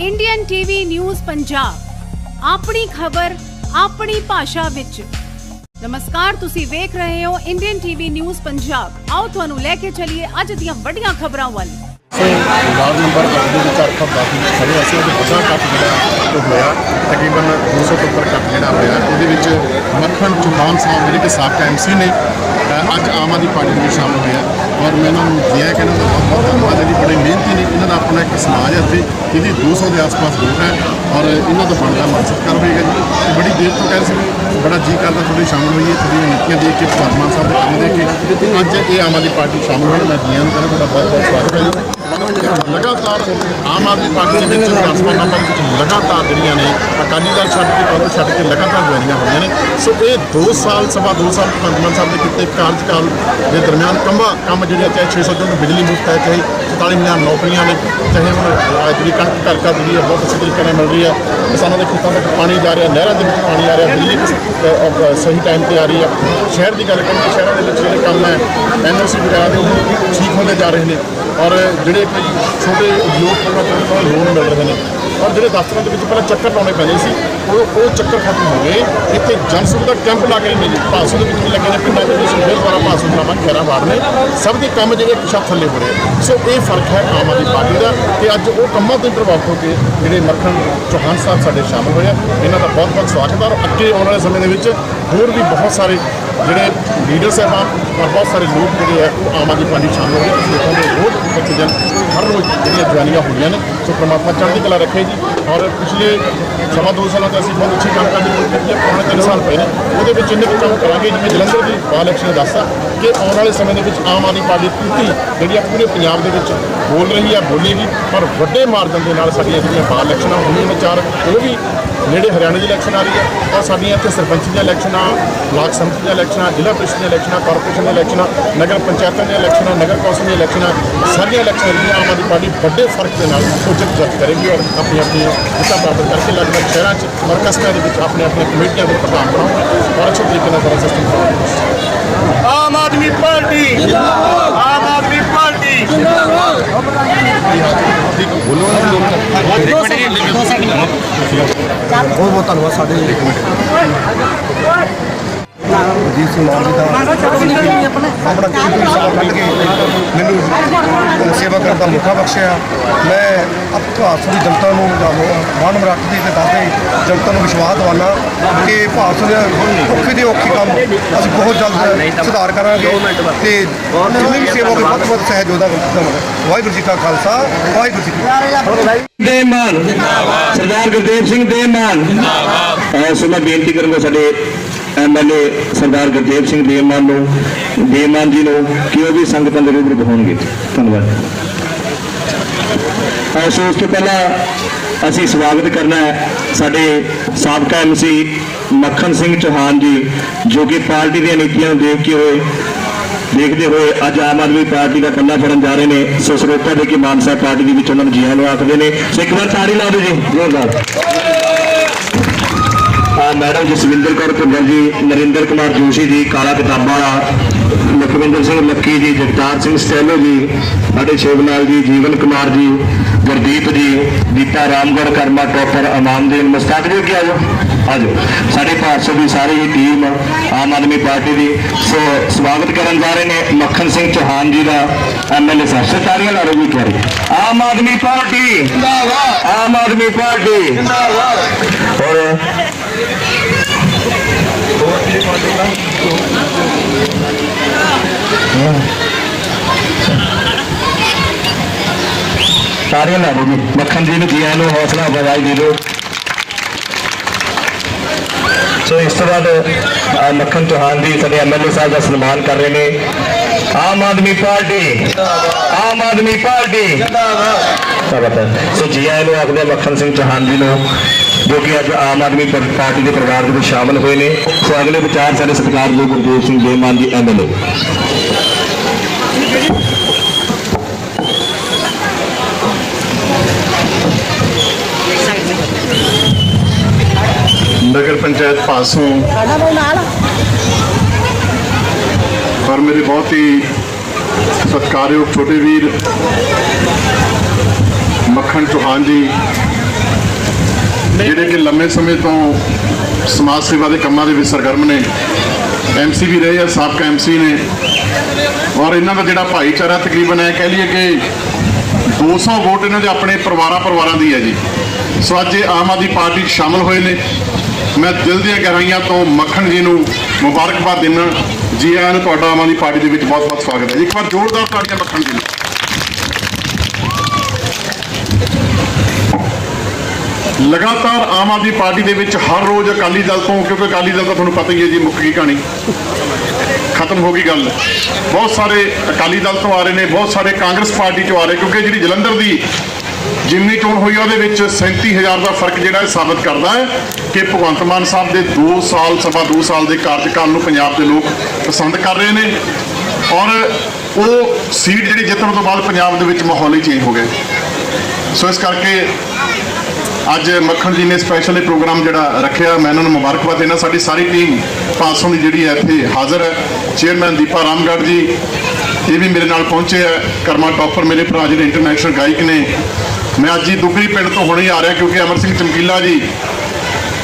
Indian TV news Punjab ਆਪਣੀ ਖਬਰ, ਆਪਣੀ ਭਾਸ਼ਾ ਵਿੱਚ। ਨਮਸਕਾਰ, ਤੁਸੀਂ ਵੇਖ ਰਹੇ ਹੋ ਇੰਡੀਅਨ ਟੀਵੀ ਨਿਊਜ਼ ਪੰਜਾਬ ਆਓ ਤੁਹਾਨੂੰ ਲੈ ਕੇ ਚੱਲੀਏ ਅੱਜ ਦੀਆਂ ਵੱਡੀਆਂ ਖਬਰਾਂ ਵੱਲ। ਵਾਰਡ ਨੰਬਰ 8 ਦੇ ਵਿੱਚ ਅਰਫਾ ਬਾਕੀ ਖੜੇ ਅਸੀਂ ਉਹ ਵੱਡਾ ਕੱਟ ਜਿਹੜਾ ਉਹ ਹੋਇਆ। ਤਕਰੀਬਨ 200 ਤੋਂ ਉੱਪਰ ਕੱਟ ਜਿਹੜਾ ਹੋਇਆ। ਉਹਦੇ ਵਿੱਚ ਮੱਖਣ ਚੌਹਾਨ ਸਾਹਿਬ ਜਿਹੜੇ ਕਿ ਸਾਬਕਾ ਐਮਸੀ ਨੇ ਅੱਜ ਆਮ ਆਦਮੀ ਪਾਰਟੀ ਵਿੱਚ ਸ਼ਾਮਲ ਹੋਇਆ। ਔਰ ਮੈਂ ਇਹਨਾਂ ਨੂੰ ਦਿਆ ਕਿ ਇਹਨਾਂ ਦਾ ਬਹੁਤ ਬਹੁਤ ਧੰਨਵਾਦ ਹੈ ਜੀ ਬੜੇ ਮਿਹਨਤੀ ਨੇ ਇਹਨਾਂ ਦਾ ਆਪਣਾ ਇੱਕ ਸਮਾਜ ਹੈ ਇੱਥੇ ਇਹਦੀ 200 ਦੇ ਆਸ-ਪਾਸ ਲੋਕ ਹੈ ਔਰ ਇਹਨਾਂ ਦਾ ਬਣਦਾ ਮਕਸਦ ਕਰ ਹੋਏਗਾ ਜੀ। ਤੇ ਬੜੀ ਦੇਰ ਤੋਂ ਕਹਿ ਰਹੇ ਸੀ, ਬੜਾ ਜੀ ਕਰਦਾ ਤੁਹਾਡੇ ਸ਼ਾਮਲ ਹੋਈਏ ਤੁਹਾਡੀਆਂ ਨੀਤੀਆਂ ਦੇਖ ਕੇ ਪਰਮਾਨ ਸਾਹਿਬ ਦੇ ਕੰਮ ਦੇਖ ਕੇ। ਅੱਜ ਇਹ ਆਮ ਆਦਮੀ ਪਾਰਟੀ ਸ਼ਾਮਲ ਹੋਣ, ਮੈਂ ਜੀਆਂ ਨੂੰ ਕਹਿੰਦਾ ਤੁਹਾਡਾ ਬਹੁਤ ਬਹੁਤ ਸਵਾਗਤ ਹੈ ਲਗਾਤਾਰ ਆਮ ਆਦਮੀ ਪਾਰਟੀ ਦੇ ਵਿੱਚ ਟ੍ਰਾਂਸਫਰ ਨੰਬਰ ਵਿੱਚ ਲਗਾਤਾਰ ਜਿਹੜੀਆਂ ਨੇ ਅਕਾਲੀ ਦਲ ਛੱਡ ਕੇ ਕਾਂਗਰਸ ਛੱਡ ਕੇ ਲਗਾਤਾਰ ਜੁਆਇਨੀਆਂ ਹੋਈਆਂ ਨੇ ਸੋ ਇਹ 2 ਸਾਲ ਸਵਾ 2 ਸਾਲ ਭਗਵੰਤ ਸਾਹਿਬ ਦੇ ਕੀਤੇ ਕਾਰਜਕਾਲ ਦੇ ਦਰਮਿਆਨ ਕੰਮਾਂ ਕੰਮ ਜਿਹੜੇ ਆ, ਚਾਹੇ 600 ਯੂਨਿਟ ਬਿਜਲੀ ਮੁਫਤ ਹੈ ਚਾਹੇ 44000 ਨੌਕਰੀਆਂ ਨੇ ਚਾਹੇ ਹੁਣ ਜਿਹੜੀ ਕਣਕ ਘਰ ਘਰ ਜਿਹੜੀ ਹੈ ਬਹੁਤ ਅੱਛੇ ਤਰੀਕੇ ਨਾਲ ਮਿਲ ਰਹੀ ਹੈ ਕਿਸਾਨਾਂ ਦੇ ਖੇਤਾਂ ਤੱਕ ਪਾਣੀ ਜਾ ਰਿਹਾ ਨਹਿਰਾਂ ਦੇ ਵਿੱਚ ਪਾਣੀ ਆ ਰਿਹਾ ਬਿਜਲੀ ਅਹ, ਸਹੀ ਟਾਈਮ ਤੇ ਆ ਰਹੀ ਹੈ ਸ਼ਹਿਰ ਦੀ ਗੱਲ ਕਰੀਏ ਸ਼ਹਿਰਾਂ ਦੇ ਵਿੱਚ ਜਿਹੜੇ ਕੰਮ ਹੈ ਐਨਓਸੀ ਵਗੈਰਾ ਦੇ ਉਹ ਠੀਕ ਹੁੰਦੇ ਜਾ ਰਹੇ ਨੇ। ਔਰ ਜਿਹੜੇ ਕੋਈ ਛੋਟੇ ਉਦਯੋਗ ਕਰਨਾ ਚਾਹੁੰਦੇ ਉਹਨਾਂ ਨੂੰ ਲੋਨ ਮਿਲ ਰਹੇ ਨੇ। ਔਰ ਜਿਹੜੇ ਦਫ਼ਤਰਾਂ ਦੇ ਵਿੱਚ ਪਹਿਲਾਂ ਚੱਕਰ ਲਾਉਣੇ ਪੈਂਦੇ ਸੀ, ਉਹ ਉਹ ਚੱਕਰ ਖਤਮ ਹੋ ਗਏ। ਇੱਥੇ ਜਨ ਸੁਵਿਧਾ ਕੈਂਪ ਲਾ ਕੇ ਨੇ ਜੀ ਭਾਸੂ ਦੇ ਵਿੱਚ ਵੀ ਲੱਗੇ ਨੇ, ਪਿੰਡਾਂ ਦੇ ਵਿੱਚ ਫਿਰ ਦੁਆਰਾ ਭਾਸੂ ਬਣਾਵਾਂ ਖੈਰਾ ਵਾਰਡ ਨੇ। ਸਭ ਦੇ ਕੰਮ ਜਿਹੜੇ ਇੱਕ ਛੱਤ ਥੱਲੇ ਹੋ ਰਹੇ। ਸੋ ਇਹ ਫ਼ਰਕ ਹੈ ਆਮ ਆਦਮੀ ਪਾਰਟੀ ਦਾ। ਤੇ ਅੱਜ ਉਹ ਕੰਮਾਂ ਤੋਂ ਹੀ ਪ੍ਰਭਾਵਿਤ ਹੋ ਕੇ ਜਿਹੜੇ ਮੱਖਣ ਚੌਹਾਨ ਸਾਹਿਬ ਸਾਡੇ ਸ਼ਾਮਲ ਹੋਏ ਆ, ਇਹਨਾਂ ਦਾ ਬਹੁਤ ਬਹੁਤ ਸਵਾਗਤ ਹੈ। ਔਰ ਅੱਗੇ ਆਉਣ ਵਾਲੇ ਸਮੇਂ ਦੇ ਵਿੱਚ ਹੋਰ ਵੀ ਬਹੁਤ ਸਾਰੇ ਜਿਹੜੇ ਲੀਡਰ ਸਾਹਿਬਾਨ ਔਰ ਬਹੁਤ ਸਾਰੇ ਲੋਕ ਜਿਹੜੇ ਹੈ ਉਹ ਆਮ ਆਦਮੀ ਪਾਰਟੀ 'ਚ ਸ਼ਾਮਲ ਹੋ ਗਏ। ਤੁਸੀਂ ਦੇਖੋਗੇ, ਰੋਜ਼ ਬੱਚੇ ਜਨ ਹਰ ਰੋਜ਼ ਜਿਹੜੀਆਂ ਜਵਾਨੀਆਂ ਹੋਈਆਂ ਨੇ, ਸੋ ਪ੍ਰਮਾਤਮਾ ਚੜ੍ਹਦੀ ਕਲਾ ਰੱਖੇ ਜੀ। ਔਰ ਪਿਛਲੇ ਸਵਾ ਦੋ ਸਾਲਾਂ ਤੋਂ ਅਸੀਂ ਬਹੁਤ ਅੱਛੀ ਕੰਮ ਕਰਦੇ ਹੋਏ ਕੀਤੀ ਹੈ। ਪੌਣੇ ਤਿੰਨ ਸਾਲ ਪਹਿਲਾਂ ਉਹਦੇ ਵਿੱਚ ਇੰਨੇ ਕੁ ਕੰਮ ਕਰਾਂਗੇ ਜਿਵੇਂ ਜਲੰਧਰ ਦੀ ਬਾਲ ਇਲੈਕਸ਼ਨ ਨੇ ਦੱਸਤਾ ਕਿ ਆਉਣ ਵਾਲੇ ਸਮੇਂ ਦੇ ਵਿੱਚ ਆਮ ਆਦਮੀ ਪਾਰਟੀ ਪੂਰੀ ਜਿਹੜੀ ਆ, ਪੂਰੇ ਪੰਜਾਬ ਦੇ ਵਿੱਚ ਬੋਲ ਰਹੀ ਆ, ਬੋਲੇਗੀ। ਪਰ ਵੱਡੇ ਮਾਰਜਨ ਦੇ ਨਾਲ ਸਾਡੀਆਂ ਜਿਹੜੀਆਂ ਬਾਲ ਇਲੈਕਸ਼ਨਾਂ ਹੋਈਆਂ ਨੇ ਚਾਰ, ਉਹ ਵੀ ਨੇੜੇ ਹਰਿਆਣਾ ਦੀ ਇਲੈਕਸ਼ਨ ਆ ਰਹੀ ਹੈ ਔਰ ਸਾਡੀਆਂ ਇੱਥੇ ਸਰਪੰਚ ਦੀਆਂ ਇਲੈਕਸ਼ਨਾਂ ਬਲਾਕ ਸਮਿਤੀ ਦੀਆਂ ਇਲੈਕਸ਼ਨਾਂ ਜ਼ਿਲ੍ਹਾ ਪ੍ਰੀਸ਼ਦ ਦੀਆਂ ਇਲੈਕਸ਼ਨਾਂ ਕਾਰਪੋਰੇਸ਼ਨ ਦੀਆਂ ਇਲੈਕਸ਼ਨਾਂ ਨਗਰ ਪੰਚਾਇਤਾਂ ਦੀਆਂ ਇਲੈਕਸ਼ਨਾਂ ਨਗਰ ਕੌਂਸਲ ਦੀਆਂ ਇਲੈਕਸ਼ਨਾਂ ਸਾਰੀਆਂ ਇਲੈਕਸ਼ਨਾਂ ਜਿਹੜੀਆਂ ਆਮ ਆਦਮੀ ਪਾਰਟੀ ਵੱਡੇ ਫ਼ਰਕ ਦੇ ਨਾਲ ਉਹ ਜਿੱਤ ਕਰੇਗੀ ਔਰ ਆਪਣੀ ਆਪਣੀ ਜਿੱਤਾਂ ਪ੍ਰਾਪਤ ਕਰਕੇ ਲਗਭਗ ਸ਼ਹਿਰਾਂ 'ਚ ਔਰ ਕਸਬਿਆਂ ਦੇ ਵਿੱਚ ਆਪਣੇ ਆਪਣੇ ਕਮੇਟੀਆਂ ਦੇ ਪ੍ਰਧਾਨ ਬਣਾਉਣਗੇ ਔਰ ਅੱਛੇ ਤਰੀਕੇ ਨਾਲ ਸਾਰਾ ਸਿਸਟਮ ਚਲਾਉਣਗੇ ਆਮ ਆਦਮੀ ਪਾਰਟੀ ਆਮ ਆਦਮੀ ਪਾਰਟੀ। ਠੀਕ ਬੋਲੋ ਬਹੁਤ ਬਹੁਤ ਧੰਨਵਾਦ ਸਾਡੇ। ਅਜੀਤ ਸਿੰਘ ਮਾਨ ਜੀ ਦਾ ਆਪਣਾ। ਕੀਮਤੀ ਸਮਾਂ ਕੱਢ ਕੇ ਮੈਨੂੰ ਸੇਵਾ ਕਰਨ ਦਾ ਮੌਕਾ ਬਖਸ਼ਿਆ। ਮੈਂ ਭਾਰਤ ਦੀ ਜਨਤਾ ਨੂੰ ਮਾਨ 8 ਦੀ ਤੇ ਦੱਸਦੇ ਜਨਤਾ ਨੂੰ ਵਿਸ਼ਵਾਸ ਦਿਵਾਨਾ ਕਿ ਭਾਰਤ ਦੇ ਔਖੇ ਦੇ ਔਖੇ ਕੰਮ ਅਸੀਂ ਬਹੁਤ ਜਲਦ ਸੁਧਾਰ ਕਰਾਂਗੇ ਤੇ ਜਿੰਨੀ ਵੀ ਸੇਵਾ ਹੋਵੇ ਵੱਧ ਤੋਂ ਵੱਧ ਸਹਿਯੋਗ ਦੇਵਾਂਗੇ। ਵਾਹਿਗੁਰੂ ਜੀ ਕਾ ਖਾਲਸਾ ਵਾਹਿਗੁਰੂ ਜੀ ਕੀ ਫਤਿਹ। ਦੇ ਮਾਨ ਸਰਦਾਰ ਗੁਰਦੇਵ ਸਿੰਘ ਦੇ ਮਾਨ। ਜਿੰਦਾਬਾਦ। ਸੋ ਮੈਂ ਬੇਨਤੀ ਕਰੂੰਗਾ ਸਾਡੇ M L A Sardar Gurdev Singh Deman ਨੂੰ ਦੇਮਾਨ ਜੀ ਨੂੰ ਕਿ ਉਹ ਵੀ ਸੰਗਤਾਂ ਦੇ ਰੂਬਰੂ ਹੋਣਗੇ। ਧੰਨਵਾਦ। ਅਹ ਸੋ ਉਸ ਤੋਂ ਪਹਿਲਾਂ ਅਸੀਂ ਸਵਾਗਤ ਕਰਨਾ ਹੈ ਸਾਡੇ ਸਾਬਕਾ ਐਮਸੀ ਮੱਖਣ ਸਿੰਘ ਚੌਹਾਨ ਜੀ, ਜੋ ਕਿ ਪਾਰਟੀ ਦੀਆਂ ਨੀਤੀਆਂ ਨੂੰ ਦੇਖ ਕੇ ਹੋਏ, ਦੇਖਦੇ ਹੋਏ ਅੱਜ ਆਮ ਆਦਮੀ ਪਾਰਟੀ ਦਾ ਪੱਲਾ ਫੜਨ ਜਾ ਰਹੇ ਨੇ। ਸੋ ਸਰੋਤਾ ਦੇ ਕੇ ਮਾਨਸਾ ਪਾਰਟੀ ਦੇ ਵਿੱਚ ਉਹਨਾਂ ਨੂੰ ਜੀਆਂ ਨੂੰ ਆਖਦੇ ਨੇ। ਸੋ ਇੱਕ ਵਾਰ ਤਾੜੀ ਲਾ ਦਿਓ ਜੀ। ਜ਼ੋਰਦਾਰ। ਮੈਡਮ ਜਸਵਿੰਦਰ ਕੌਰ ਭੁੱਲਰ ਜੀ ਨਰਿੰਦਰ ਕੁਮਾਰ ਜੋਸ਼ੀ ਜੀ ਕਾਲਾ ਕਿਤਾਬਾਂ ਵਾਲਾ ਲਖਵਿੰਦਰ ਸਿੰਘ ਲੱਕੀ ਜੀ ਜਗਤਾਰ ਸਿੰਘ ਸਟੈਲੋ ਜੀ ਸਾਡੇ ਸ਼ਿਵਲਾਲ ਜੀ ਜੀਵਨ ਕੁਮਾਰ ਜੀ ਗੁਰਦੀਪ ਜੀ ਦੀਪਾ ਰਾਮਗੜ ਕਰਮਾ ਟੋਪਰ ਅਮਾਨਦੀਨ ਮੁਸਤਾਕ ਜੀ ਕੀ ਆਜੋ ਆਜੋ ਸਾਡੇ ਭਾਰਤ ਦੀ ਸਾਰੀ ਹੀ ਟੀਮ ਆਮ ਆਦਮੀ ਪਾਰਟੀ ਦੀ ਸੋ ਸਵਾਗਤ ਕਰਨ ਜਾ ਰਹੇ ਨੇ ਮੱਖਣ ਸਿੰਘ ਚੌਹਾਨ ਜੀ ਦਾ ਐਮਐਲਏ ਸਾਹਿਬ। ਸਰਕਾਰੀਆਂ ਲਾ ਰਹੀ। ਜੀ ਆਮ ਆਦਮੀ ਪਾਰਟੀ। ਜਿੰਦਾਬਾਦ। ਆਮ ਆਦਮੀ ਪਾਰਟੀ। ਜਿੰਦਾਬਾਦ। ਔਰ ਸਾਰੀਆਂ ਲਾ ਦਿਓ ਜੀ। ਮੱਖਣ ਜੀ ਨੂੰ ਜੀ ਆਇਆਂ ਨੂੰ ਹੌਸਲਾ ਅਫਜ਼ਾਈ ਦੇ ਦਿਓ ਸੋ ਇਸ ਤੋਂ ਬਾਅਦ ਮੱਖਣ ਚੌਹਾਨ ਜੀ ਸਾਡੇ ਐਮਐਲਏ ਸਾਹਿਬ ਦਾ ਸਨਮਾਨ ਕਰ ਰਹੇ ਨੇ। Aam Aadmi Party Aam Aadmi Party. ਜਿੰਦਾਬਾਦ। ਸੋ ਜੀ ਆਇਆਂ ਨੂੰ ਆਖਦੇ ਮੱਖਣ ਸਿੰਘ ਚੌਹਾਨ ਜੀ ਨੂੰ। ਜੋ ਕਿ ਅੱਜ ਆਮ ਆਦਮੀ ਪਰ- ਪਾਰਟੀ ਦੇ ਪਰਿਵਾਰ ਦੇ ਵਿੱਚ ਸ਼ਾਮਲ ਹੋਏ ਨੇ। ਸੋ ਅਗਲੇ ਵਿਚਾਰ ਸਾਡੇ ਸਤਿਕਾਰਯੋਗ ਗੁਰਦੇਵ ਸਿੰਘ ਬੇਮਾਨ ਜੀ ਐਮਐਲਏ ਨਗਰ ਪੰਚਾਇਤ ਪਾਸੋਂ ਪਰ ਮੇਰੇ ਬਹੁਤ ਹੀ ਸਤਿਕਾਰਯੋਗ ਛੋਟੇ ਵੀਰ ਮੱਖਣ ਚੌਹਾਨ ਜੀ ਜਿਹੜੇ ਕਿ ਲੰਮੇ ਸਮੇਂ ਤੋਂ ਸਮਾਜ ਸੇਵਾ ਦੇ ਕੰਮਾਂ ਦੇ ਵਿੱਚ ਸਰਗਰਮ ਨੇ ਐਮਸੀ ਵੀ ਰਹੇ ਆ, ਸਾਬਕਾ ਐਮਸੀ ਨੇ। ਔਰ ਇਹਨਾਂ ਦਾ ਜਿਹੜਾ ਭਾਈਚਾਰਾ ਤਕਰੀਬਨ ਹੈ, ਕਹਿ ਲਈਏ ਕਿ 200 ਵੋਟ ਇਹਨਾਂ ਦੇ ਆਪਣੇ ਪਰਿਵਾਰਾਂ ਪਰਿਵਾਰਾਂ ਦੀ ਹੈ ਜੀ। ਸੋ ਅੱਜ ਇਹ ਆਮ ਆਦਮੀ ਪਾਰਟੀ 'ਚ ਸ਼ਾਮਲ ਹੋਏ ਨੇ। ਮੈਂ ਦਿਲ ਦੀਆਂ ਗਹਿਰਾਈਆਂ ਤੋਂ ਮੱਖਣ ਜੀ ਨੂੰ ਮੁਬਾਰਕਬਾਦ ਦਿੰਦਾ। ਜੀ ਆਇਆਂ ਨੂੰ ਤੁਹਾਡਾ ਆਮ ਆਦਮੀ ਪਾਰਟੀ ਦੇ ਵਿੱਚ ਬਹੁਤ ਬਹੁਤ ਸਵਾਗਤ ਹੈ। ਇੱਕ ਵਾਰ ਜ਼ੋਰਦਾਰ ਤਾੜੀਆਂ ਮੱਖਣ ਜੀ ਨੂੰ। ਲਗਾਤਾਰ ਆਮ ਆਦਮੀ ਪਾਰਟੀ ਦੇ ਵਿੱਚ ਹਰ ਰੋਜ਼ ਅਕਾਲੀ ਦਲ ਤੋਂ, ਕਿਉਂਕਿ ਅਕਾਲੀ ਦਲ ਤਾਂ ਤੁਹਾਨੂੰ ਪਤਾ ਹੀ ਹੈ ਜੀ ਮੁੱਕ ਗਈ ਕਹਾਣੀ। ਖਤਮ ਹੋ ਗਈ ਗੱਲ। ਬਹੁਤ ਸਾਰੇ ਅਕਾਲੀ ਦਲ ਤੋਂ ਆ ਰਹੇ ਨੇ, ਬਹੁਤ ਸਾਰੇ ਕਾਂਗਰਸ ਪਾਰਟੀ ਤੋਂ ਆ ਰਹੇ, ਕਿਉਂਕਿ ਜਿਹੜੀ ਜਲੰਧਰ ਦੀ ਜਿੰਨੀ ਚੋਣ ਹੋਈ ਆ, ਉਹਦੇ ਵਿੱਚ 37000 ਦਾ ਫ਼ਰਕ ਜਿਹੜਾ ਇਹ ਸਾਬਤ ਕਰਦਾ ਹੈ ਕਿ ਭਗਵੰਤ ਮਾਨ ਸਾਹਿਬ ਦੇ 2 ਸਾਲ, ਸਵਾ 2 ਸਾਲ ਦੇ ਕਾਰਜਕਾਲ ਨੂੰ ਪੰਜਾਬ ਦੇ ਲੋਕ ਪਸੰਦ ਕਰ ਰਹੇ ਨੇ। ਔਰ ਉਹ ਸੀਟ ਜਿਹੜੀ ਜਿੱਤਣ ਤੋਂ ਬਾਅਦ ਪੰਜਾਬ ਦੇ ਵਿੱਚ ਮਾਹੌਲ ਹੀ ਚੇਂਜ ਹੋ ਗਿਆ। ਸੋ ਇਸ ਕਰਕੇ ਅੱਜ ਮੱਖਣ ਜੀ ਨੇ ਸਪੈਸ਼ਲ ਇਹ ਪ੍ਰੋਗਰਾਮ ਜਿਹੜਾ ਰੱਖਿਆ, ਮੈਂ ਇਹਨਾਂ ਨੂੰ ਮੁਬਾਰਕਬਾਦ ਦੇਣਾ ਸਾਡੀ ਸਾਰੀ ਟੀਮ ਪਾਸੋਂ ਦੀ ਜਿਹੜੀ ਹੈ ਇੱਥੇ ਹਾਜ਼ਰ ਹੈ। ਚੇਅਰਮੈਨ ਦੀਪਾ ਰਾਮਗੜ੍ਹ ਜੀ, ਇਹ ਵੀ ਮੇਰੇ ਨਾਲ ਪਹੁੰਚੇ ਹੈ। ਕਰਮਾ ਟੌਪਰ ਮੇਰੇ ਭਰਾ ਜਿਹੜੇ ਇੰਟਰਨੈਸ਼ਨਲ ਗਾਇਕ ਨੇ। ਮੈਂ ਅੱਜ ਹੀ ਦੁਗਰੀ ਪਿੰਡ ਤੋਂ ਹੁਣੇ ਹੀ ਆ ਰਿਹਾ ਕਿਉਂਕਿ ਅਮਰ ਸਿੰਘ ਚਮਕੀਲਾ ਜੀ,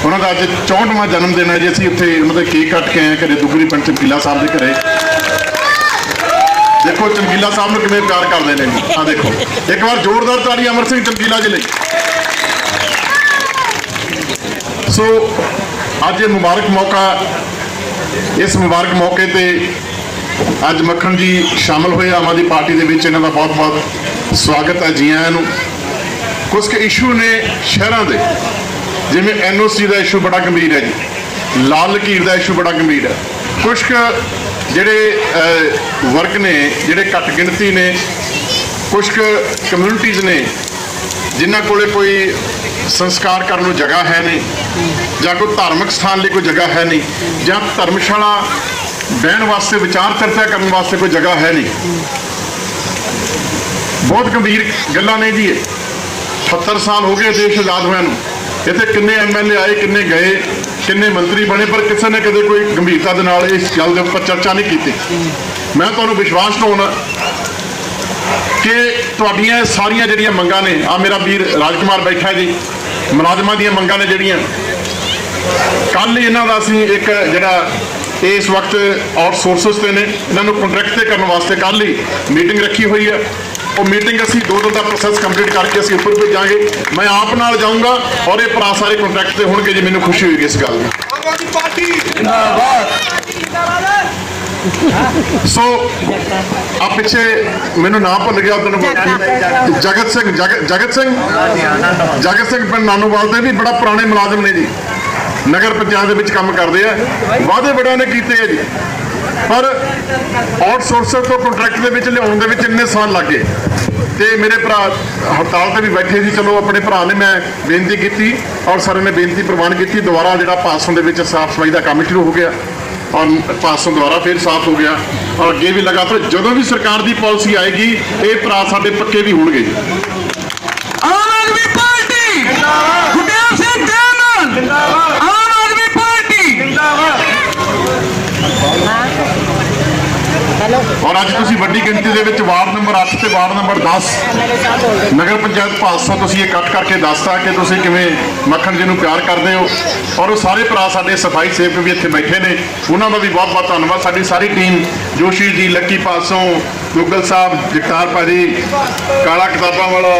ਉਹਨਾਂ ਦਾ ਅੱਜ 64ਵਾਂ ਜਨਮ ਦਿਨ ਹੈ ਜੀ। ਅਸੀਂ ਉੱਥੇ ਉਹਨਾਂ ਦੇ ਕੇਕ ਕੱਟ ਕੇ ਆਏ ਹਾਂ ਘਰੇ ਦੁਗਰੀ ਪਿੰਡ ਚਮਕੀਲਾ ਸਾਹਿਬ ਦੇ ਘਰੇ। ਦੇਖੋ, ਚਮਕੀਲਾ ਸਾਹਿਬ ਨੂੰ ਕਿਵੇਂ ਪਿਆਰ ਕਰਦੇ ਨੇ। ਜੀ ਆ ਦੇਖੋ, ਇੱਕ ਵਾਰ ਜ਼ੋਰਦਾਰ ਤਾੜੀ ਅਮਰ ਸਿੰਘ ਚਮਕੀਲਾ ਜੀ ਲਈ। ਸੋ ਅੱਜ ਇਹ ਮੁਬਾਰਕ ਮੌਕਾ, ਇਸ ਮੁਬਾਰਕ ਮੌਕੇ ਤੇ ਅੱਜ ਮੱਖਣ ਜੀ ਸ਼ਾਮਲ ਹੋਏ, ਆਮ ਆਦਮੀ ਪਾਰਟੀ ਦੇ ਵਿੱਚ ਇਹਨਾਂ ਦਾ ਬਹੁਤ ਬਹੁਤ ਸਵਾਗਤ ਹੈ ਜੀ ਆਇਆਂ ਨੂੰ। ਕੁਝ ਕੁ ਇਸ਼ੂ ਨੇ ਸ਼ਹਿਰਾਂ ਦੇ, ਜਿਵੇਂ ਐਨਓਸੀ ਦਾ ਇਸ਼ੂ ਬੜਾ ਗੰਭੀਰ ਹੈ ਜੀ, ਲਾਲ ਲਕੀਰ ਦਾ ਇਸ਼ੂ ਬੜਾ ਗੰਭੀਰ ਹੈ। ਕੁਝ ਕੁ ਜਿਹੜੇ ਵਰਗ ਨੇ, ਜਿਹੜੇ ਘੱਟ ਗਿਣਤੀ ਨੇ ਕੁਝ ਕੁ ਕਮਿਊਨਿਟੀਜ਼ ਨੇ ਜਿਨ੍ਹਾਂ ਕੋਲੇ ਕੋਈ ਸੰਸਕਾਰ ਕਰਨ ਨੂੰ ਜਗ੍ਹਾ ਹੈ ਨਹੀਂ, ਜਾਂ ਕੋਈ ਧਾਰਮਿਕ ਸਥਾਨ ਲਈ ਕੋਈ ਜਗ੍ਹਾ ਹੈ ਨਹੀਂ, ਜਾਂ ਧਰਮਸ਼ਾਲਾ ਬਹਿਣ ਵਾਸਤੇ, ਵਿਚਾਰ ਚਰਚਾ ਕਰਨ ਵਾਸਤੇ ਕੋਈ ਜਗ੍ਹਾ ਹੈ ਨਹੀਂ। ਬਹੁਤ ਗੰਭੀਰ ਗੱਲਾਂ ਨੇ ਜੀ ਇਹ। 78 ਸਾਲ ਹੋ ਗਏ ਦੇਸ਼ ਆਜ਼ਾਦ ਹੋਇਆ ਨੂੰ। ਇੱਥੇ ਕਿੰਨੇ ਐਮਐਲਏ ਆਏ, ਕਿੰਨੇ ਗਏ, ਕਿੰਨੇ ਮੰਤਰੀ ਬਣੇ, ਪਰ ਕਿਸੇ ਨੇ ਕਦੇ ਕੋਈ ਗੰਭੀਰਤਾ ਦੇ ਨਾਲ ਇਸ ਗੱਲ ਦੇ ਉੱਪਰ ਚਰਚਾ ਨਹੀਂ ਕੀਤੀ। ਮੈਂ ਤੁਹਾਨੂੰ ਵਿਸ਼ਵਾਸ ਦਿਵਾਉਣਾ ਕਿ ਤੁਹਾਡੀਆਂ ਸਾਰੀਆਂ ਜਿਹੜੀਆਂ ਮੰਗਾਂ ਨੇ ਆ ਮੇਰਾ ਵੀਰ ਰਾਜਕੁਮਾਰ ਬੈਠਾ ਜੀ, ਮੁਲਾਜ਼ਮਾਂ ਦੀਆਂ ਮੰਗਾਂ ਨੇ ਜਿਹੜੀਆਂ। ਕੱਲ ਹੀ ਇਹਨਾਂ ਦਾ ਅਸੀਂ ਇੱਕ ਜਿਹੜਾ ਇਸ ਵਕਤ ਆਊਟਸੋਰਸਸ ਤੇ ਨੇ, ਇਹਨਾਂ ਨੂੰ ਕੰਟਰੈਕਟ ਤੇ ਕਰਨ ਵਾਸਤੇ ਕੱਲ ਹੀ ਮੀਟਿੰਗ ਰੱਖੀ ਹੋਈ ਹੈ। ਉਹ ਮੀਟਿੰਗ ਅਸੀਂ ਦੋ ਦਿਨ ਦਾ ਪ੍ਰੋਸੈਸ ਕੰਪਲੀਟ ਕਰਕੇ ਅਸੀਂ ਉੱਪਰ ਭੇਜਾਂਗੇ। ਮੈਂ ਆਪ ਨਾਲ ਜਾਊਂਗਾ ਔਰ ਇਹ ਭਰਾ ਸਾਰੇ ਕੰਟਰੈਕਟ ਤੇ ਹੋਣਗੇ ਜੀ, ਮੈਨੂੰ ਖੁਸ਼ੀ ਹੋਏਗੀ ਇਸ ਗੱਲ ਦੀ। ਆਮ ਆਦਮੀ ਸੋ ਆ ਪਿੱਛੇ ਮੈਨੂੰ ਨਾਮ ਭੁੱਲ ਗਿਆ ਉਦੋਂ ਜਗਤ ਸਿੰਘ। ਜਗ- ਜਗਤ ਸਿੰਘ? ਜਗਤ ਸਿੰਘ ਪਿੰਡ ਨਾਨੋਵਾਲ ਦੇ ਵੀ ਬੜਾ ਪੁਰਾਣੇ ਮੁਲਾਜ਼ਮ ਨੇ ਜੀ। ਨਗਰ ਪੰਚਾਇਤ ਦੇ ਵਿੱਚ ਕੰਮ ਕਰਦੇ ਆ। ਵਾਅਦੇ ਬੜਿਆਂ ਨੇ ਕੀਤੇ ਆ ਜੀ। ਪਰ ਆਊਟਸੋਰਸਰ ਤੋਂ ਕੰਟਰੈਕਟ ਦੇ ਵਿੱਚ ਲਿਆਉਣ ਦੇ ਵਿੱਚ ਇੰਨੇ ਸਾਲ ਲੱਗੇ ਤੇ ਮੇਰੇ ਭਰਾ ਹੜਤਾਲ ਤੇ ਵੀ ਬੈਠੇ ਸੀ। ਚਲੋ ਆਪਣੇ ਭਰਾ ਨੇ ਮੈਂ ਬੇਨਤੀ ਕੀਤੀ ਔਰ ਸਰ ਨੇ ਬੇਨਤੀ ਪ੍ਰਵਾਨ ਕੀਤੀ। ਦੁਬਾਰਾ ਜਿਹੜਾ ਪਾਸੋਂ ਦੇ ਵਿੱਚ ਸਾਫ਼ ਸਫ਼ਾਈ ਦਾ ਕੰਮ ਸ਼ੁਰੂ ਹੋ ਗਿਆ। ਔਰ ਪਾਸੋਂ ਦੁਬਾਰਾ ਫਿਰ ਸਾਫ਼ ਹੋ ਗਿਆ। ਔਰ ਅੱਗੇ ਵੀ ਲਗਾਤਾਰ ਜਦੋਂ ਵੀ ਸਰਕਾਰ ਦੀ ਪਾਲਿਸੀ ਆਏਗੀ ਇਹ ਭਰਾ ਸਾਡੇ ਪੱਕੇ ਵੀ ਹੋਣਗੇ ਜੀ। ਆਮ ਆਦਮੀ ਪਾਰਟੀ ਗੁਰਦੇਵ ਸਿੰਘ ਜੈਮਨ ਆਮ ਆਦਮੀ ਪਾਰਟੀ ਔਰ ਅੱਜ ਤੁਸੀਂ ਵੱਡੀ ਗਿਣਤੀ ਦੇ ਵਿੱਚ ਵਾਰਡ ਨੰਬਰ 8 ਤੇ ਵਾਰਡ ਨੰਬਰ 10 ਨਗਰ ਪੰਚਾਇਤ ਭਾਦਸੋਂ ਤੁਸੀਂ ਇਕੱਠ ਕਰਕੇ ਦੱਸਤਾ ਕਿ ਤੁਸੀਂ ਕਿਵੇਂ ਮੱਖਣ ਜੀ ਨੂੰ ਪਿਆਰ ਕਰਦੇ ਹੋ। ਔਰ ਉਹ ਸਾਰੇ ਭਰਾ ਸਾਡੇ ਸਫ਼ਾਈ ਸੇਵਕ ਵੀ ਇੱਥੇ ਬੈਠੇ ਨੇ। ਉਹਨਾਂ ਦਾ ਵੀ ਬਹੁਤ ਬਹੁਤ ਧੰਨਵਾਦ। ਸਾਡੀ ਸਾਰੀ ਟੀਮ, ਜੋਸ਼ੀ ਜੀ, ਲੱਕੀ ਪਾਸੋਂ ਗੁੱਗਲ ਸਾਹਿਬ, ਜਗਤਾਰ ਭਾਜੀ, ਕਾਲਾ ਕਿਤਾਬਾਂ ਵਾਲਾ,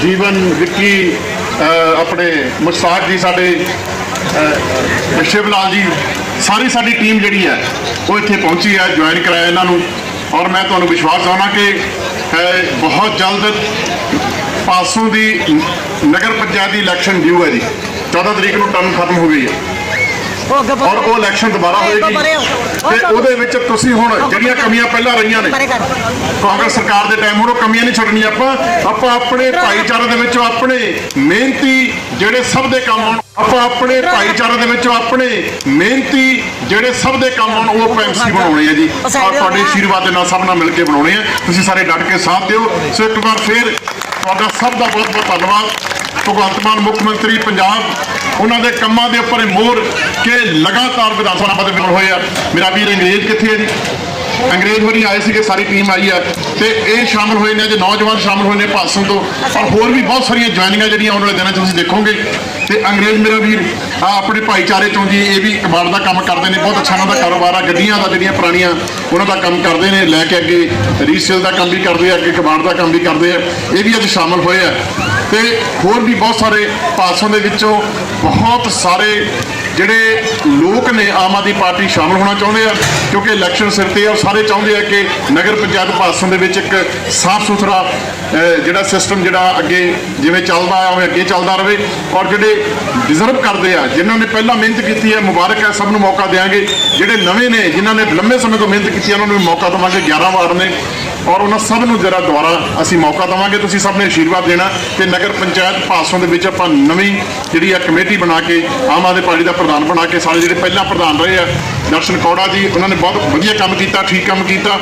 ਜੀਵਨ, ਵਿੱਕੀ ਆਪਣੇ ਮੁਸ਼ਤਾਕ ਜੀ ਸਾਡੇ, ਅਹ ਲਾਲ ਜੀ ਸਾਰੀ ਸਾਡੀ ਟੀਮ ਜਿਹੜੀ ਹੈ, ਉਹ ਇੱਥੇ ਪਹੁੰਚੀ ਹੈ ਜੁਆਇਨ ਕਰਾਇਆ ਇਹਨਾਂ ਨੂੰ। ਔਰ ਮੈਂ ਤੁਹਾਨੂੰ ਵਿਸ਼ਵਾਸ ਦਿਵਾਉਣਾ ਕਿ ਬਹੁਤ ਜਲਦ ਪਾਸੋਂ ਦੀ ਨਗਰ ਪੰਚਾਇਤ ਦੀ ਇਲੈਕਸ਼ਨ ਡਿਊ ਹੈ ਜੀ। 14 ਤਰੀਕ ਨੂੰ ਟਰਮ ਖਤਮ ਹੋ ਗਈ ਹੈ। ਔਰ ਉਹ ਇਲੈਕਸ਼ਨ ਦੁਬਾਰਾ ਹੋਏਗੀ। ਤੇ ਉਹਦੇ ਵਿੱਚ ਤੁਸੀਂ ਹੁਣ ਜਿਹੜੀਆਂ ਕਮੀਆਂ ਪਹਿਲਾਂ ਰਹੀਆਂ ਨੇ ਕਾਂਗਰਸ ਸਰਕਾਰ ਦੇ ਟਾਈਮ ਹੁਣ ਉਹ ਕਮੀਆਂ ਨਹੀਂ ਛੱਡਣੀਆਂ। ਆਪਾਂ ਆਪਾਂ ਆਪਣੇ ਭਾਈਚਾਰੇ ਦੇ ਵਿੱਚੋਂ ਆਪਣੇ ਮਿਹਨਤੀ ਜਿਹੜੇ ਸਭ ਦੇ ਕੰਮ ਆਉਣ ਆਪਾਂ ਆਪਣੇ ਭਾਈਚਾਰੇ ਦੇ ਵਿੱਚੋਂ ਆਪਣੇ ਮਿਹਨਤੀ ਜਿਹੜੇ ਸਭ ਦੇ ਕੰਮ ਆਉਣ ਉਹ ਪੈਂਸੀ ਬਣਾਉਣੇ ਆ ਜੀ। ਔਰ ਤੁਹਾਡੇ ਆਸ਼ੀਰਵਾਦ ਦੇ ਨਾਲ ਸਭ ਨਾਲ ਮਿਲ ਕੇ ਬਣਾਉਣੇ ਆ। ਤੁਸੀਂ ਸਾਰੇ ਡਟ ਕੇ ਸਾਥ ਦਿਓ। ਸੋ ਇੱਕ ਵਾਰ ਫੇਰ ਤੁਹਾਡਾ ਸਭ ਦਾ ਬਹੁਤ ਬਹੁਤ ਧੰਨਵਾਦ। ਭਗਵੰਤ ਮਾਨ, ਮੁੱਖ ਮੰਤਰੀ ਪੰਜਾਬ, ਉਹਨਾਂ ਦੇ ਕੰਮਾਂ ਦੇ ਉੱਪਰ ਇਹ ਮੋਹਰ ਕਿ ਲਗਾਤਾਰ ਵਿਧਾਨ ਸਭਾ ਦੇ ਵਿੱਚ ਹੋਏ ਆ। ਮੇਰਾ ਵੀਰ ਅੰਗਰੇਜ਼ ਕਿੱਥੇ ਹੈ ਜੀ? ਅੰਗਰੇਜ਼ ਵਾਰੀ ਆਏ ਸੀਗੇ, ਸਾਰੀ ਟੀਮ ਆਈ ਹੈ ਤੇ ਇਹ ਸ਼ਾਮਲ ਹੋਏ ਨੇ, ਜੇ ਨੌਜਵਾਨ ਸ਼ਾਮਲ ਹੋਏ ਨੇ ਭਾਸਨ ਤੋਂ। ਔਰ ਹੋਰ ਵੀ ਬਹੁਤ ਸਾਰੀਆਂ ਜੁਆਇਨਿੰਗਾਂ ਜਿਹੜੀਆਂ ਆਉਣ ਵਾਲੇ ਦਿਨਾਂ 'ਚ ਤੁਸੀਂ ਦੇਖੋਗੇ। ਤੇ ਅੰਗਰੇਜ਼ ਮੇਰਾ ਵੀਰ, ਆ ਆਪਣੇ ਭਾਈਚਾਰੇ ਤੋਂ ਜੀ, ਇਹ ਵੀ ਕਬਾੜ ਦਾ ਕੰਮ ਕਰਦੇ ਨੇ। ਬਹੁਤ ਅੱਛਾ ਉਹਨਾਂ ਦਾ ਕਾਰੋਬਾਰ ਆ। ਗੱਡੀਆਂ ਦਾ, ਜਿਹੜੀਆਂ ਪੁਰਾਣੀਆਂ, ਉਹਨਾਂ ਦਾ ਕੰਮ ਕਰਦੇ ਨੇ। ਲੈ ਕੇ ਅੱਗੇ ਰੀਸੇਲ ਦਾ ਕੰਮ ਵੀ ਕਰਦੇ ਆ, ਅੱਗੇ ਕਬਾੜ ਦਾ ਕੰਮ ਵੀ ਕਰਦੇ ਆ। ਇਹ ਵੀ ਅੱਜ ਸ਼ਾਮਲ ਹੋਏ ਆ। ਤੇ ਹੋਰ ਵੀ ਬਹੁਤ ਸਾਰੇ ਭਾਸਨ ਦੇ ਵਿੱਚੋਂ ਬਹੁਤ ਸਾਰੇ ਜਿਹੜੇ ਲੋਕ ਨੇ ਆਮ ਆਦਮੀ ਪਾਰਟੀ ਸ਼ਾਮਲ ਹੋਣਾ ਚਾਹੁੰਦੇ ਆ, ਕਿਉਂਕਿ ਇਲੈਕਸ਼ਨ ਸਿਰ ਤੇ ਆ, ਉਹ ਸਾਰੇ ਚਾਹੁੰਦੇ ਆ ਕਿ ਨਗਰ ਪੰਚਾਇਤ ਭਾਸਨ ਦੇ ਵਿੱਚ ਇੱਕ ਸਾਫ਼ ਸੁਥਰਾ ਜਿਹੜਾ ਸਿਸਟਮ ਜਿਹੜਾ ਅੱਗੇ ਜਿਵੇਂ ਚੱਲਦਾ ਆ ਉਹ ਅੱਗੇ ਚੱਲਦਾ ਰਹੇ ਔਰ ਜਿਹੜੇ ਡਿਜ਼ਰਵ ਕਰਦੇ ਆ, ਜਿਨ੍ਹਾਂ ਨੇ ਪਹਿਲਾਂ ਮਿਹਨਤ ਕੀਤੀ ਹੈ, ਮੁਬਾਰਕ ਹੈ, ਸਭ ਨੂੰ ਮੌਕਾ ਦੇਵਾਂਗੇ ਜਿਹੜੇ ਨਵੇਂ ਨੇ, ਜਿਨ੍ਹਾਂ ਨੇ ਲੰਮੇ ਸਮੇਂ ਤੋਂ ਮਿਹਨਤ ਕੀਤੀ ਹੈ ਉਹਨਾਂ ਨੂੰ ਵੀ ਮੌਕਾ ਦੇਵਾਂਗੇ 11 ਵਾਰ ਨੇ। ਔਰ ਉਹਨਾਂ ਸਭ ਨੂੰ ਜਰਾ ਦੁਬਾਰਾ ਅਸੀਂ ਮੌਕਾ ਦੇਵਾਂਗੇ, ਤੁਸੀਂ ਸਭ ਨੇ ਆਸ਼ੀਰਵਾਦ ਦੇਣਾ ਕਿ ਨਗਰ ਪੰਚਾਇਤ ਭਾਸੋਂ ਦੇ ਵਿੱਚ ਆਪਾਂ ਨਵੀਂ ਜਿਹੜੀ ਆ ਕਮੇਟੀ ਬਣਾ ਕੇ, ਆਮ ਆਦਮੀ ਪਾਰਟੀ ਦਾ ਪ੍ਰਧਾਨ ਬਣਾ ਕੇ ਸਾਰੇ ਜਿਹੜੇ ਪਹਿਲਾਂ ਪ੍ਰਧਾਨ ਰਹੇ ਆ, ਦਰਸ਼ਨ ਕੌੜਾ ਜੀ, ਉਹਨਾਂ ਨੇ ਬਹੁਤ ਵਧੀਆ ਕੰਮ ਕੀਤਾ, ਠੀਕ ਕੰਮ ਕੀਤਾ।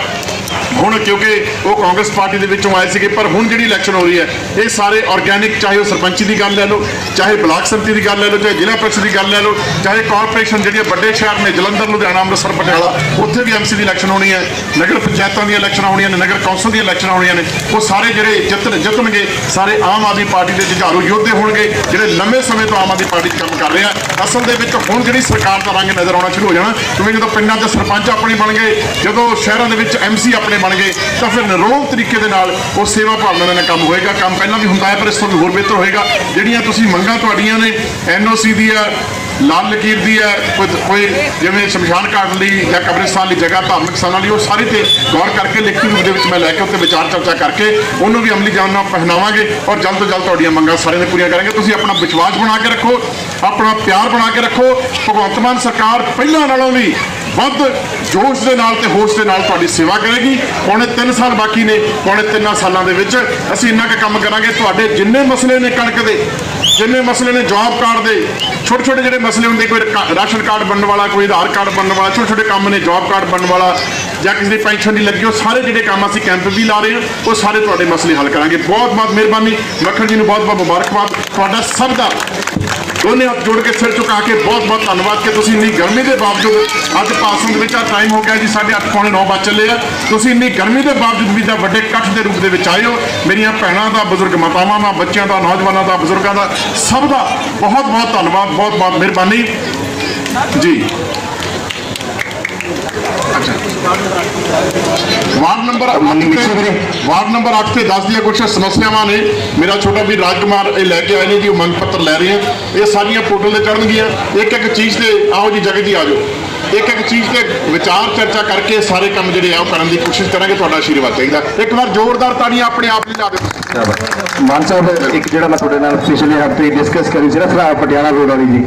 ਹੁਣ ਕਿਉਂਕਿ ਉਹ ਕਾਂਗਰਸ ਪਾਰਟੀ ਦੇ ਵਿੱਚੋਂ ਆਏ ਸੀਗੇ, ਪਰ ਹੁਣ ਜਿਹੜੀ ਇਲੈਕਸ਼ਨ ਹੋ ਰਹੀ ਹੈ, ਇਹ ਸਾਰੇ ਆਰਗੈਨਿਕ ਚਾਹੇ ਉਹ ਸਰਪੰਚੀ ਦੀ ਗੱਲ ਲੈ ਲਓ, ਚਾਹੇ ਬਲਾਕ ਸੰਮਤੀ ਦੀ ਗੱਲ ਲੈ ਲਓ, ਚਾਹੇ ਜ਼ਿਲ੍ਹਾ ਪ੍ਰੀਸ਼ਦ ਦੀ ਗੱਲ ਲੈ ਲਓ, ਚਾਹੇ ਕਾਰਪੋਰੇਸ਼ਨ ਜਿਹੜੀਆਂ ਵੱਡੇ ਸ਼ਹਿਰ ਨੇ, ਜਲੰਧਰ, ਲੁਧਿਆਣਾ, ਅੰਮ੍ਰਿਤਸਰ, ਪਟਿਆਲਾ, ਉੱਥੇ ਵੀ ਐਮਸੀ ਦੀ ਇਲੈਕਸ਼ਨ ਹੋਣੀ ਹੈ, ਨਗਰ ਪੰਚਾਇਤਾਂ ਦੀਆਂ ਇਲੈਕਸ਼ਨਾਂ ਹੋਣੀਆਂ ਨੇ, ਨਗਰ ਕੌਂਸਲ ਦੀਆਂ ਇਲੈਕਸ਼ਨਾਂ ਹੋਣੀਆਂ ਨੇ, ਉਹ ਸਾਰੇ ਜਿਹੜੇ ਜਿੱਤਣ, ਜਿੱਤਣਗੇ, ਸਾਰੇ ਆਮ ਆਦਮੀ ਪਾਰਟੀ ਦੇ ਜੁਝਾਰੂ ਯੋਧੇ ਹੋਣਗੇ, ਜਿਹੜੇ ਲੰਮੇ ਸਮੇਂ ਤੋਂ ਆਮ ਆਦਮੀ ਪਾਰਟੀ 'ਚ ਕੰਮ ਕਰ ਰਹੇ ਆ। ਅਸਲ ਦੇ ਵਿੱਚ ਹੁਣ ਜਿਹੜੀ ਸਰਕਾਰ ਦਾ ਰੰਗ ਨਜ਼ਰ ਆਉਣਾ ਸ਼ੁਰੂ ਹੋ ਜਾਣਾ, ਕਿਉਂਕਿ ਜਦੋਂ ਪਿੰਡਾਂ ਦੇ ਸਰਪੰਚ ਆਪਣੇ ਬਣ ਗਏ, ਜਦੋਂ ਸ਼ਹਿਰਾਂ ਦੇ ਵਿੱਚ ਐਮਸੀ ਆਪਣੇ ਬਣ ਤਾਂ ਫਿਰ ਨਿਰੋਲ ਤਰੀਕੇ ਦੇ ਨਾਲ ਉਹ ਸੇਵਾ ਭਾਵਨਾ ਨਾਲ ਕੰਮ ਹੋਏਗਾ। ਕੰਮ ਪਹਿਲਾਂ ਵੀ ਹੁੰਦਾ ਹੈ, ਪਰ ਇਸ ਤੋਂ ਵੀ ਹੋਰ ਬਿਹਤਰ ਹੋਏਗਾ। ਜਿਹੜੀਆਂ ਤੁਸੀਂ ਮੰਗਾਂ ਤੁਹਾਡੀਆਂ ਨੇ ਐਨਓਸੀ ਦੀ ਆ ਲਾਲ ਲਕੀਰ ਦੀ ਹੈ, ਕੋਈ ਕੋਈ ਜਿਵੇਂ ਸ਼ਮਸ਼ਾਨ ਘਾਟ ਲਈ ਜਾਂ ਕਬਰਿਸਤਾਨ ਲਈ ਜਗ੍ਹਾ ਧਾਰਮਿਕ ਸਥਾਨਾਂ ਲਈ, ਉਹ ਸਾਰੀ ਤੇ ਗੌਰ ਕਰਕੇ ਲਿਖਤੀ ਰੂਪ ਦੇ ਵਿੱਚ ਮੈਂ ਲੈ ਕੇ ਉੱਤੇ ਵਿਚਾਰ ਚਰਚਾ ਕਰਕੇ ਉਹਨੂੰ ਵੀ ਅਮਲੀ ਜਾਨ ਨਾਲ ਪਹਿਨਾਵਾਂਗੇ ਔਰ ਜਲਦ ਤੋਂ ਜਲਦ ਤੁਹਾਡੀਆਂ ਮੰਗਾਂ ਸਾਰਿਆਂ ਦੀਆਂ ਪੂਰੀਆਂ ਕਰਾਂਗੇ। ਤੁਸੀਂ ਆਪਣਾ ਵਿਸ਼ਵਾਸ ਬਣਾ ਕੇ ਰੱਖੋ, ਆਪਣਾ ਪਿਆਰ ਬਣਾ ਕੇ ਰੱਖੋ। ਭਗਵੰਤ ਮਾਨ ਸਰਕਾਰ ਪਹਿਲਾਂ ਨਾਲੋਂ ਵੀ ਵੱਧ ਜੋਸ਼ ਦੇ ਨਾਲ ਤੇ ਹੋਸ਼ ਦੇ ਨਾਲ ਤੁਹਾਡੀ ਸੇਵਾ ਕਰੇਗੀ। ਪੌਣੇ 3 ਸਾਲ ਬਾਕੀ ਨੇ, ਪੌਣੇ 3 ਸਾਲਾਂ ਦੇ ਵਿੱਚ ਅਸੀਂ ਇੰਨਾ ਕੁ ਕੰਮ ਕਰਾਂਗੇ। ਤੁਹਾਡੇ ਜਿੰਨੇ ਮਸਲੇ ਨੇ ਕਣਕ ਦੇ ਜਿੰਨੇ ਮਸਲੇ ਨੇ ਜੌਬ ਕਾਰਡ ਦੇ, ਛੋਟੇ ਛੋਟੇ ਜਿਹੜੇ ਮਸਲੇ ਹੁੰਦੇ, ਕੋਈ ਰਾਸ਼ਨ ਕਾਰਡ ਬਣਨ ਵਾਲਾ, ਕੋਈ ਆਧਾਰ ਕਾਰਡ ਬਣਨ ਵਾਲਾ, ਛੋਟੇ ਛੋਟੇ ਕੰਮ ਨੇ ਜੌਬ ਕਾਰਡ ਬਣਨ ਵਾਲਾ, ਜਾਂ ਕਿਸੇ ਦੀ ਪੈਨਸ਼ਨ ਦੀ ਲੱਗੀ, ਉਹ ਸਾਰੇ ਜਿਹੜੇ ਕੰਮ ਅਸੀਂ ਕੈਂਪ ਵੀ ਲਾ ਰਹੇ ਹਾਂ, ਉਹ ਸਾਰੇ ਤੁਹਾਡੇ ਮਸਲੇ ਹੱਲ ਕਰਾਂਗੇ। ਬਹੁਤ ਬਹੁਤ ਮਿਹਰਬਾਨੀ। ਮੱਖਣ ਜੀ ਨੂੰ ਬਹੁਤ ਬਹੁਤ ਮੁਬਾਰਕਬਾਦ। ਤੁਹਾਡਾ ਸਭ ਦਾ ਦੋਨੇ ਹੱਥ ਜੋੜ ਕੇ ਸਿਰ ਝੁਕਾ ਕੇ ਬਹੁਤ ਬਹੁਤ ਧੰਨਵਾਦ ਕਿ ਤੁਸੀਂ ਇੰਨੀ ਗਰਮੀ ਦੇ ਬਾਵਜੂਦ ਅੱਜ ਪਾਸੋਂ ਦੇ ਵਿੱਚ ਆ ਟਾਈਮ ਹੋ ਗਿਆ ਜੀ 8:30 ਪੌਣੇ 9 ਵੱਜ ਚੱਲੇ ਆ। ਤੁਸੀਂ ਇੰਨੀ ਗਰਮੀ ਦੇ ਬਾਵਜੂਦ ਵੀ ਤਾਂ ਵੱਡੇ ਇਕੱਠ ਦੇ ਰੂਪ ਦੇ ਵਿੱਚ ਆਏ ਹੋ, ਮੇਰੀਆਂ ਭੈਣਾਂ ਦਾ, ਬਜ਼ੁਰਗ ਮਾਤਾਵਾਂ ਦਾ, ਬੱਚਿਆਂ ਦਾ, ਨੌਜਵਾਨਾਂ ਦਾ, ਬਜ਼ੁਰਗਾਂ ਦਾ, ਸਭ ਦਾ ਬਹੁਤ ਬਹੁਤ ਧੰਨਵਾਦ, ਬਹੁਤ ਬਹੁਤ ਮਿਹਰਬਾਨੀ। ਜੀ। ਵਾਰਡ ਨੰਬਰ ਵਾਰਡ ਨੰਬਰ 8 ਤੇ 10 ਦੀਆਂ ਕੁਝ ਸਮੱਸਿਆਵਾਂ ਨੇ। ਮੇਰਾ ਛੋਟਾ ਵੀਰ ਰਾਜਕੁਮਾਰ ਇਹ ਲੈ ਕੇ ਆਏ ਨੇ ਜੀ ਉਹ ਮੰਗ ਪੱਤਰ ਲੈ ਰਹੇ ਆ। ਇਹ ਸਾਰੀਆਂ ਪੋਰਟਲ ਤੇ ਚੜਨਗੀਆਂ ਇੱਕ ਇੱਕ ਚੀਜ਼ ਤੇ ਆਓ ਜੀ ਜਗਤ ਜੀ ਆ ਜਾਓ। ਇੱਕ ਇੱਕ ਚੀਜ਼ ਤੇ ਵਿਚਾਰ ਚਰਚਾ ਕਰਕੇ ਸਾਰੇ ਕੰਮ ਜਿਹੜੇ ਆ ਉਹ ਕਰਨ ਦੀ ਕੋਸ਼ਿਸ਼ ਕਰਾਂਗੇ ਤੁਹਾਡਾ ਆਸ਼ੀਰਵਾਦ ਚਾਹੀਦਾ। ਇੱਕ ਵਾਰ ਜ਼ੋਰਦਾਰ ਤਾੜੀਆਂ ਆਪਣੇ ਆਪ ਲਈ ਲਾ ਦਿਓ। ਮਾਨ ਸਾਹਿਬ ਇੱਕ ਜਿਹੜਾ ਮੈਂ ਤੁਹਾਡੇ ਨਾਲ ਪਿਛਲੇ ਹਫ਼ਤੇ ਡਿਸਕਸ ਕਰੀ ਸੀ ਨਾ ਸਰਾ ਪਟਿਆਲਾ ਰੋਡ ਵਾਲੀ ਜੀ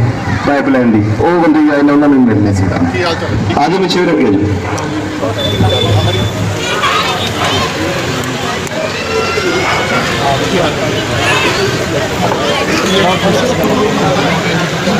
ਪਾਈਪਲਾਈਨ ਦੀ। ਉਹ ਬੰਦੇ ਵੀ ਆਏ ਨੇ ਉਹਨਾਂ ਨੂੰ ਵੀ ਮਿਲਨੇ ਸੀ। ਕੀ ਹਾਲ ਚਾਲ? ਆਜੋ ਪਿੱਛੇ ਵੀ ਰੱਖਿਓ ਜੀ। Thank you.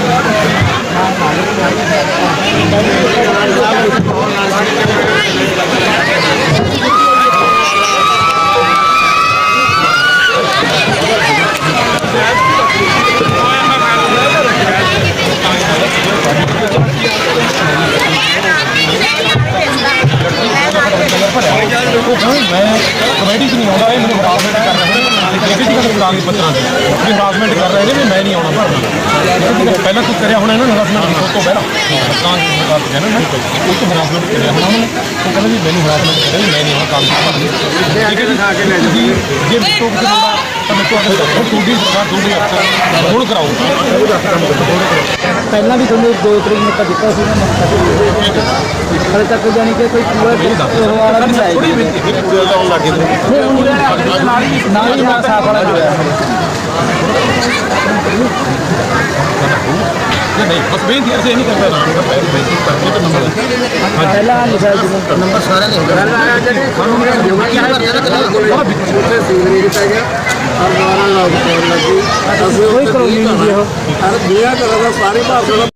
ਰਹੇ ਨੇ ਵੀ ਮੈਂ ਨਹੀਂ ਆਉਣਾ ਭਰਨਾ ਪਹਿਲਾਂ ਕੁਝ ਕਰਿਆ ਹੋਣਾ ਇਹਨਾਂ ਨੇ ਹਰਾਸਮੈਂਟ ਉਸ ਤੋਂ ਪਹਿਲਾਂ। ਕਾਗਜ਼ ਕਰ ਦੇਣਾ ਨਾ ਉਹ ਤੋਂ ਹਰਾਸਮੈਂਟ ਕਰਿਆ ਹੋਣਾ ਉਹਨੇ। ਉਹ ਕਹਿੰਦਾ ਵੀ ਮੈਨੂੰ ਹਰਾਸਮੈਂਟ ਕਰਿਆ ਵੀ ਮੈਂ ਨਹੀਂ ਆਉਣਾ ਕਾਗਜ਼ ਭਰਨਾ ਠੀਕ ਹੈ ਜੀ? ਖਾ ਕੇ ਲੈ ਜੀ ਜੇ ਵਿਟੋ ਕਿਸੇ ਬੰਦਾ ਤਾਂ ਮੈਂ ਤੁਹਾਡੇ ਤੋਂ ਤੁਹਾਡੀ ਸਰਕਾਰ ਤੁਹਾਡੀ ਅਫਸਰ ਹੁਣ ਕਰਾਓ ਪਹਿਲਾਂ ਵੀ ਤੁਹਾਨੂੰ ਦੋ ਤਰੀਕ ਨੂੰ ਤਾਂ ਦਿੱਤਾ ਸੀ ਨਾ ਹਲੇ ਤੱਕ ਜਾਨੀ ਕਿ ਕੋਈ ਪੂਰਾ ਵਾਲਾ ਨਹੀਂ ਆਇਆ। ਥੋੜੀ ਬੇਨਤੀ ਫਿਰ ਪੂਰੇ ਲਾਉਣ ਲੱਗੇ ਨਾਲ ਹੀ ਨਾਲ ਸਾਫ਼ ਵਾਲਾ ਜੁੜਿਆ ਨਹੀਂ ਨਹੀਂ ਬਸ ਬੇਨਤੀ ਅਸੀਂ ਇਹ ਨਹੀਂ ਕਰਦਾ ਬੇਨਤੀ ਕਰਕੇ ਤਾਂ ਨੰਬਰ ਪਹਿਲਾਂ ਨੰਬਰ ਸਾਰਾ ਨਹੀਂ ਹੋਗਾ ਜਿਹੜੇ ਸਾਨੂੰ ਮੇਰਾ ਜੁਗਾ ਕੀ ਕੋਈ ਕਲੋਨੀ ਨਹੀਂ ਜੀ ਉਹ। ਹਰ ਬਿਆ ਕਰਾ ਦਾ ਸਾਰੇ ਭਾਰਤ ਦਾ